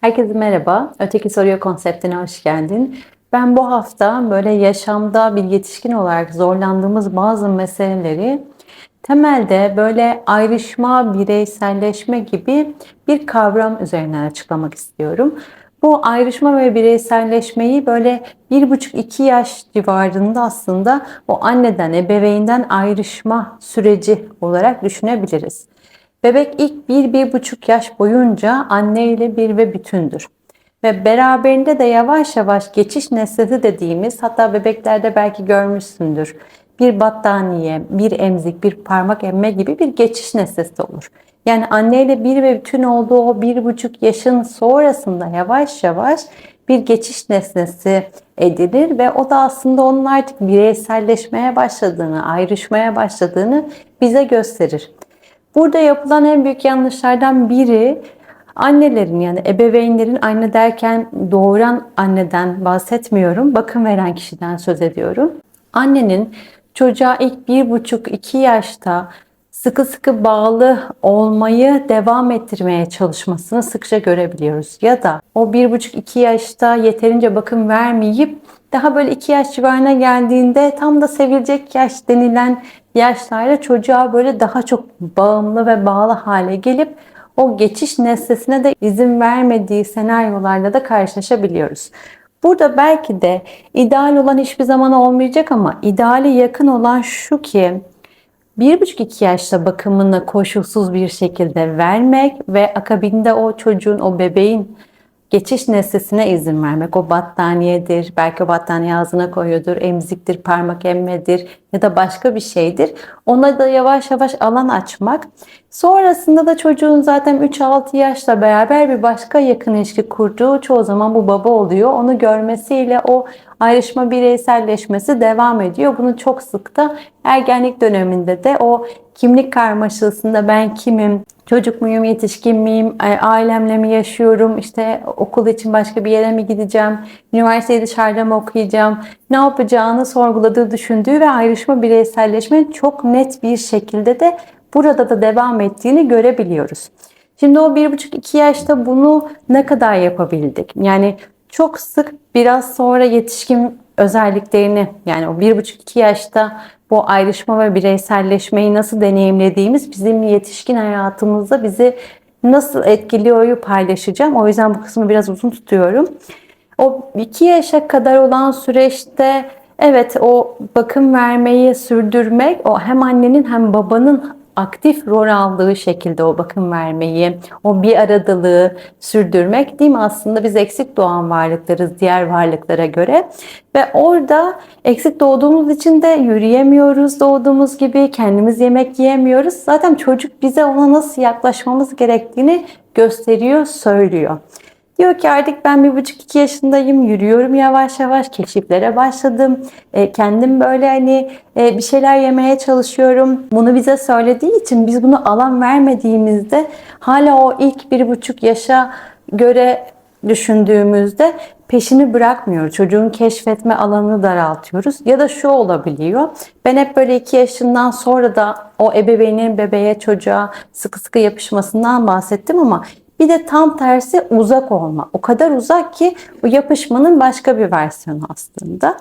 Herkese merhaba. Öteki Soruyor konseptine hoş geldin. Ben bu hafta böyle yaşamda bir yetişkin olarak zorlandığımız bazı meseleleri temelde böyle ayrışma, bireyselleşme gibi bir kavram üzerinden açıklamak istiyorum. Bu ayrışma ve bireyselleşmeyi böyle bir buçuk iki yaş civarında aslında o anneden, ebeveynden ayrışma süreci olarak düşünebiliriz. Bebek ilk bir bir buçuk yaş boyunca anne ile bir ve bütündür. Ve beraberinde de yavaş yavaş geçiş nesnesi dediğimiz hatta bebeklerde belki görmüşsündür. Bir battaniye, bir emzik, bir parmak emme gibi bir geçiş nesnesi olur. Yani anneyle bir ve bütün olduğu o bir buçuk yaşın sonrasında yavaş yavaş bir geçiş nesnesi edilir ve o da aslında onun artık bireyselleşmeye başladığını, ayrışmaya başladığını bize gösterir. Burada yapılan en büyük yanlışlardan biri annelerin yani ebeveynlerin anne derken doğuran anneden bahsetmiyorum. Bakım veren kişiden söz ediyorum. Annenin çocuğa ilk bir buçuk iki yaşta sıkı sıkı bağlı olmayı devam ettirmeye çalışmasını sıkça görebiliyoruz. Ya da o bir buçuk iki yaşta yeterince bakım vermeyip daha böyle iki yaş civarına geldiğinde tam da sevilecek yaş denilen yaşlarda çocuğa böyle daha çok bağımlı ve bağlı hale gelip o geçiş nesnesine de izin vermediği senaryolarla da karşılaşabiliyoruz. Burada belki de ideal olan hiçbir zaman olmayacak ama ideali yakın olan şu ki bir buçuk iki yaşta bakımını koşulsuz bir şekilde vermek ve akabinde o çocuğun, o bebeğin geçiş nesnesine izin vermek. O battaniyedir, belki o battaniye ağzına koyuyordur, emziktir, parmak emmedir ya da başka bir şeydir. Ona da yavaş yavaş alan açmak. Sonrasında da çocuğun zaten 3-6 yaşla beraber bir başka yakın ilişki kurduğu çoğu zaman bu baba oluyor. Onu görmesiyle o ayrışma bireyselleşmesi devam ediyor. Bunu çok sık da ergenlik döneminde de o kimlik karmaşasında ben kimim, çocuk muyum, yetişkin miyim, ailemle mi yaşıyorum, işte okul için başka bir yere mi gideceğim, üniversiteyi dışarıda mı okuyacağım, ne yapacağını sorguladığı, düşündüğü ve ayrışma bireyselleşme çok net bir şekilde de burada da devam ettiğini görebiliyoruz. Şimdi o bir buçuk iki yaşta bunu ne kadar yapabildik? Yani çok sık biraz sonra yetişkin özelliklerini yani o bir buçuk iki yaşta bu ayrışma ve bireyselleşmeyi nasıl deneyimlediğimiz bizim yetişkin hayatımızda bizi nasıl etkiliyoryu paylaşacağım. O yüzden bu kısmı biraz uzun tutuyorum. O iki yaşa kadar olan süreçte evet o bakım vermeyi sürdürmek o hem annenin hem babanın aktif rol aldığı şekilde o bakım vermeyi, o bir aradalığı sürdürmek değil mi? Aslında biz eksik doğan varlıklarız diğer varlıklara göre. Ve orada eksik doğduğumuz için de yürüyemiyoruz doğduğumuz gibi, kendimiz yemek yiyemiyoruz. Zaten çocuk bize ona nasıl yaklaşmamız gerektiğini gösteriyor, söylüyor. Diyor ki artık ben bir buçuk iki yaşındayım, yürüyorum yavaş yavaş, keşiflere başladım. E, kendim böyle hani e, bir şeyler yemeye çalışıyorum. Bunu bize söylediği için biz bunu alan vermediğimizde hala o ilk bir buçuk yaşa göre düşündüğümüzde peşini bırakmıyor. Çocuğun keşfetme alanını daraltıyoruz. Ya da şu olabiliyor. Ben hep böyle iki yaşından sonra da o ebeveynin bebeğe çocuğa sıkı sıkı yapışmasından bahsettim ama bir de tam tersi uzak olma. O kadar uzak ki bu yapışmanın başka bir versiyonu aslında.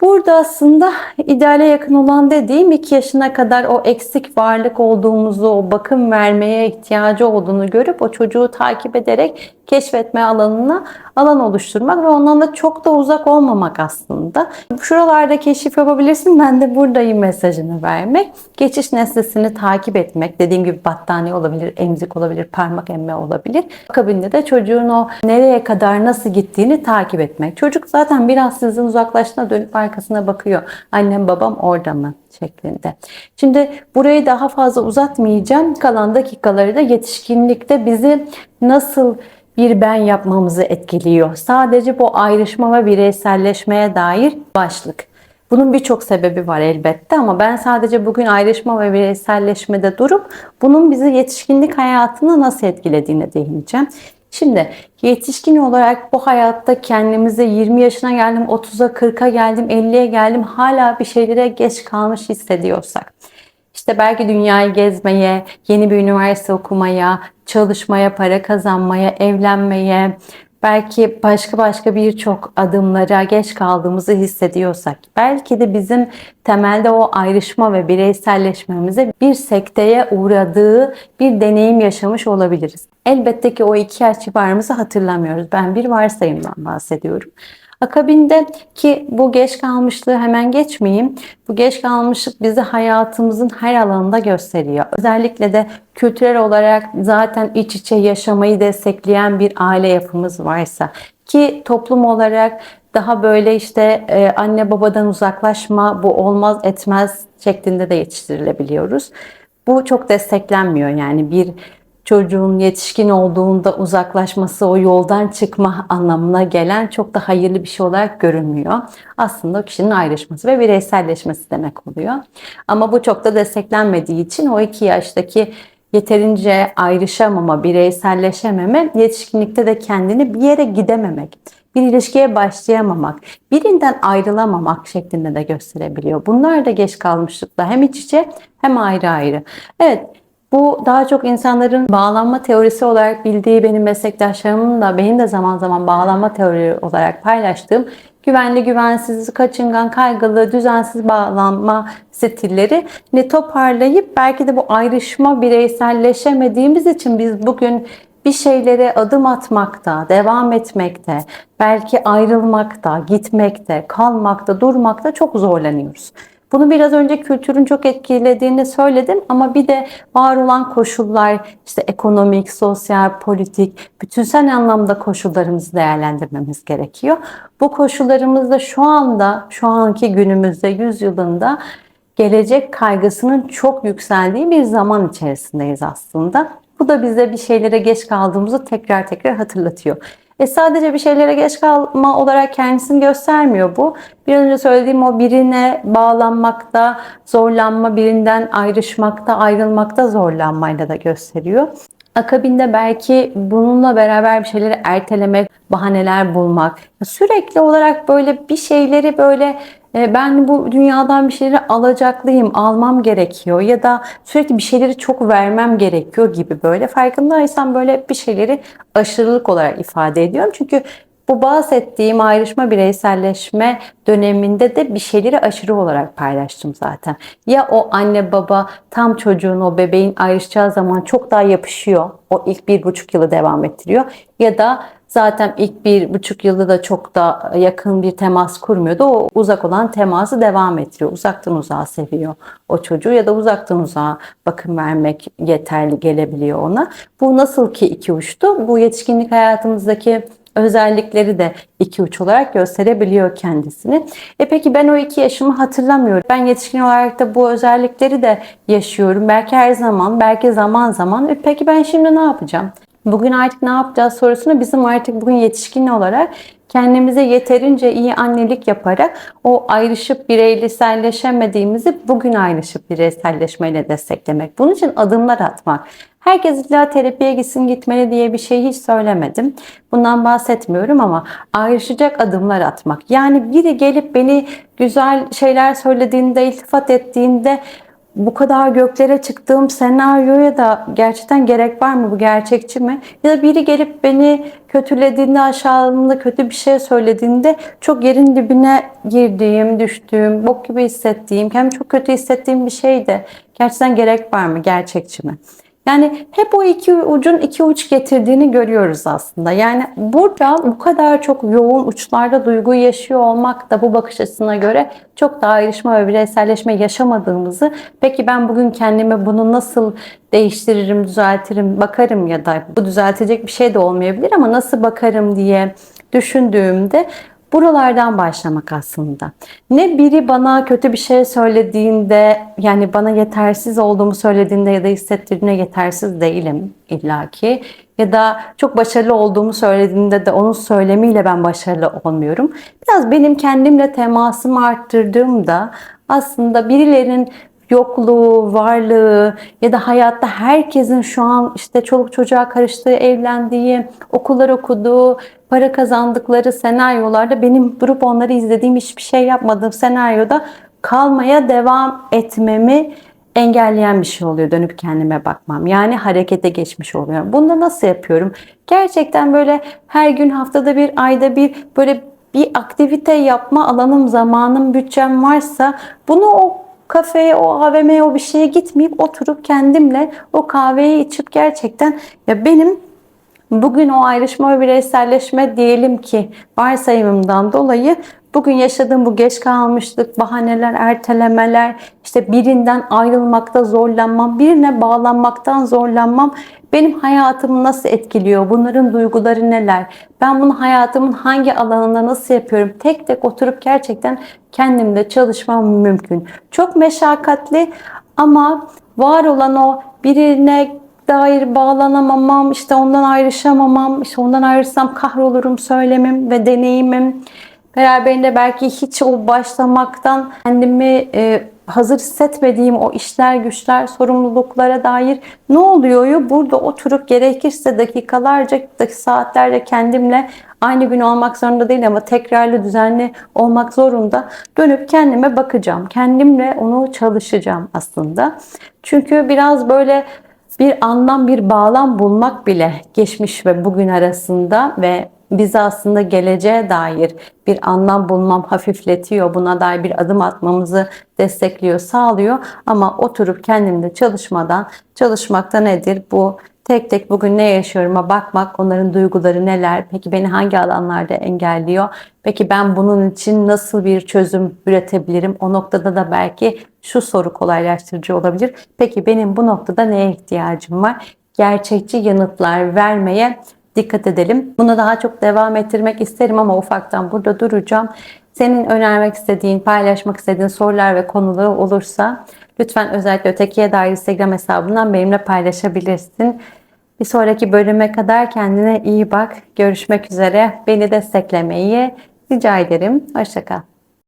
Burada aslında ideale yakın olan dediğim 2 yaşına kadar o eksik varlık olduğumuzu, o bakım vermeye ihtiyacı olduğunu görüp o çocuğu takip ederek keşfetme alanına alan oluşturmak ve ondan da çok da uzak olmamak aslında. Şuralarda keşif yapabilirsin ben de buradayım mesajını vermek. Geçiş nesnesini takip etmek. Dediğim gibi battaniye olabilir, emzik olabilir, parmak emme olabilir. Akabinde de çocuğun o nereye kadar nasıl gittiğini takip etmek. Çocuk zaten biraz sizin uzaklaştığına dönüp arkasına bakıyor. Annem babam orada mı? şeklinde. Şimdi burayı daha fazla uzatmayacağım. Kalan dakikaları da yetişkinlikte bizi nasıl bir ben yapmamızı etkiliyor. Sadece bu ayrışma ve bireyselleşmeye dair başlık. Bunun birçok sebebi var elbette ama ben sadece bugün ayrışma ve bireyselleşmede durup bunun bizi yetişkinlik hayatına nasıl etkilediğine değineceğim. Şimdi yetişkin olarak bu hayatta kendimize 20 yaşına geldim, 30'a 40'a geldim, 50'ye geldim hala bir şeylere geç kalmış hissediyorsak işte belki dünyayı gezmeye, yeni bir üniversite okumaya, çalışmaya, para kazanmaya, evlenmeye, belki başka başka birçok adımlara geç kaldığımızı hissediyorsak, belki de bizim temelde o ayrışma ve bireyselleşmemize bir sekteye uğradığı bir deneyim yaşamış olabiliriz. Elbette ki o iki yaş civarımızı hatırlamıyoruz. Ben bir varsayımdan bahsediyorum. Akabinde ki bu geç kalmışlığı hemen geçmeyeyim. Bu geç kalmışlık bizi hayatımızın her alanında gösteriyor. Özellikle de kültürel olarak zaten iç içe yaşamayı destekleyen bir aile yapımız varsa ki toplum olarak daha böyle işte e, anne babadan uzaklaşma bu olmaz etmez şeklinde de yetiştirilebiliyoruz. Bu çok desteklenmiyor yani bir çocuğun yetişkin olduğunda uzaklaşması, o yoldan çıkma anlamına gelen çok da hayırlı bir şey olarak görünmüyor. Aslında o kişinin ayrışması ve bireyselleşmesi demek oluyor. Ama bu çok da desteklenmediği için o iki yaştaki yeterince ayrışamama, bireyselleşememe, yetişkinlikte de kendini bir yere gidememek, bir ilişkiye başlayamamak, birinden ayrılamamak şeklinde de gösterebiliyor. Bunlar da geç kalmışlıkla hem iç içe hem ayrı ayrı. Evet, bu daha çok insanların bağlanma teorisi olarak bildiği benim meslektaşlarımın da benim de zaman zaman bağlanma teori olarak paylaştığım güvenli, güvensiz, kaçıngan, kaygılı, düzensiz bağlanma stilleri ne toparlayıp belki de bu ayrışma bireyselleşemediğimiz için biz bugün bir şeylere adım atmakta, devam etmekte, belki ayrılmakta, gitmekte, kalmakta, durmakta çok zorlanıyoruz. Bunu biraz önce kültürün çok etkilediğini söyledim ama bir de var olan koşullar işte ekonomik, sosyal, politik, bütünsel anlamda koşullarımızı değerlendirmemiz gerekiyor. Bu koşullarımızda şu anda, şu anki günümüzde, yüzyılında gelecek kaygısının çok yükseldiği bir zaman içerisindeyiz aslında. Bu da bize bir şeylere geç kaldığımızı tekrar tekrar hatırlatıyor. E sadece bir şeylere geç kalma olarak kendisini göstermiyor bu. Bir önce söylediğim o birine bağlanmakta, zorlanma, birinden ayrışmakta, ayrılmakta zorlanmayla da gösteriyor. Akabinde belki bununla beraber bir şeyleri ertelemek, bahaneler bulmak. Sürekli olarak böyle bir şeyleri böyle ben bu dünyadan bir şeyleri alacaklıyım, almam gerekiyor ya da sürekli bir şeyleri çok vermem gerekiyor gibi böyle farkındaysan böyle bir şeyleri aşırılık olarak ifade ediyorum. Çünkü bu bahsettiğim ayrışma bireyselleşme döneminde de bir şeyleri aşırı olarak paylaştım zaten. Ya o anne baba tam çocuğun o bebeğin ayrışacağı zaman çok daha yapışıyor. O ilk bir buçuk yılı devam ettiriyor. Ya da zaten ilk bir buçuk yılda da çok da yakın bir temas kurmuyordu. O uzak olan teması devam ettiriyor. Uzaktan uzağa seviyor o çocuğu ya da uzaktan uzağa bakım vermek yeterli gelebiliyor ona. Bu nasıl ki iki uçtu? Bu yetişkinlik hayatımızdaki özellikleri de iki uç olarak gösterebiliyor kendisini. E peki ben o iki yaşımı hatırlamıyorum. Ben yetişkin olarak da bu özellikleri de yaşıyorum. Belki her zaman, belki zaman zaman. E peki ben şimdi ne yapacağım? Bugün artık ne yapacağız sorusunu bizim artık bugün yetişkin olarak kendimize yeterince iyi annelik yaparak o ayrışıp bireyselleşemediğimizi bugün ayrışıp bireyselleşmeyle desteklemek. Bunun için adımlar atmak. Herkes illa terapiye gitsin gitmeli diye bir şey hiç söylemedim. Bundan bahsetmiyorum ama ayrışacak adımlar atmak. Yani biri gelip beni güzel şeyler söylediğinde, iltifat ettiğinde bu kadar göklere çıktığım senaryoya da gerçekten gerek var mı? Bu gerçekçi mi? Ya da biri gelip beni kötülediğinde, aşağılığında kötü bir şey söylediğinde çok yerin dibine girdiğim, düştüğüm, bok gibi hissettiğim, kendimi çok kötü hissettiğim bir şeydi. Gerçekten gerek var mı? Gerçekçi mi? Yani hep o iki ucun iki uç getirdiğini görüyoruz aslında. Yani burada bu kadar çok yoğun uçlarda duygu yaşıyor olmak da bu bakış açısına göre çok daha ayrışma ve bireyselleşme yaşamadığımızı peki ben bugün kendime bunu nasıl değiştiririm, düzeltirim, bakarım ya da bu düzeltecek bir şey de olmayabilir ama nasıl bakarım diye düşündüğümde Buralardan başlamak aslında. Ne biri bana kötü bir şey söylediğinde yani bana yetersiz olduğumu söylediğinde ya da hissettirdiğinde yetersiz değilim illaki. Ya da çok başarılı olduğumu söylediğinde de onun söylemiyle ben başarılı olmuyorum. Biraz benim kendimle temasımı arttırdığımda aslında birilerinin yokluğu, varlığı ya da hayatta herkesin şu an işte çoluk çocuğa karıştığı, evlendiği, okullar okuduğu, para kazandıkları senaryolarda benim durup onları izlediğim hiçbir şey yapmadığım senaryoda kalmaya devam etmemi engelleyen bir şey oluyor dönüp kendime bakmam. Yani harekete geçmiş oluyorum. Bunu da nasıl yapıyorum? Gerçekten böyle her gün haftada bir, ayda bir böyle bir aktivite yapma alanım, zamanım, bütçem varsa bunu o kafeye, o AVM'ye, o bir şeye gitmeyip oturup kendimle o kahveyi içip gerçekten ya benim Bugün o ayrışma ve bireyselleşme diyelim ki varsayımımdan dolayı bugün yaşadığım bu geç kalmışlık, bahaneler, ertelemeler, işte birinden ayrılmakta zorlanmam, birine bağlanmaktan zorlanmam benim hayatımı nasıl etkiliyor? Bunların duyguları neler? Ben bunu hayatımın hangi alanında nasıl yapıyorum? Tek tek oturup gerçekten kendimde çalışmam mümkün. Çok meşakkatli ama var olan o birine dair bağlanamamam, işte ondan ayrışamamam, işte ondan ayrılsam kahrolurum söylemim ve deneyimim. Beraberinde belki hiç o başlamaktan kendimi e, hazır hissetmediğim o işler, güçler, sorumluluklara dair ne oluyor? Burada oturup gerekirse dakikalarca, saatlerce kendimle aynı gün olmak zorunda değil ama tekrarlı, düzenli olmak zorunda. Dönüp kendime bakacağım. Kendimle onu çalışacağım aslında. Çünkü biraz böyle bir anlam, bir bağlam bulmak bile geçmiş ve bugün arasında ve bizi aslında geleceğe dair bir anlam bulmam hafifletiyor. Buna dair bir adım atmamızı destekliyor, sağlıyor. Ama oturup kendimde çalışmadan, çalışmakta nedir? Bu tek tek bugün ne yaşıyorum'a bakmak, onların duyguları neler, peki beni hangi alanlarda engelliyor, peki ben bunun için nasıl bir çözüm üretebilirim, o noktada da belki şu soru kolaylaştırıcı olabilir. Peki benim bu noktada neye ihtiyacım var? Gerçekçi yanıtlar vermeye dikkat edelim. Bunu daha çok devam ettirmek isterim ama ufaktan burada duracağım. Senin önermek istediğin, paylaşmak istediğin sorular ve konuları olursa lütfen özellikle ötekiye dair Instagram hesabından benimle paylaşabilirsin. Bir sonraki bölüme kadar kendine iyi bak. Görüşmek üzere. Beni desteklemeyi rica ederim. Hoşçakal.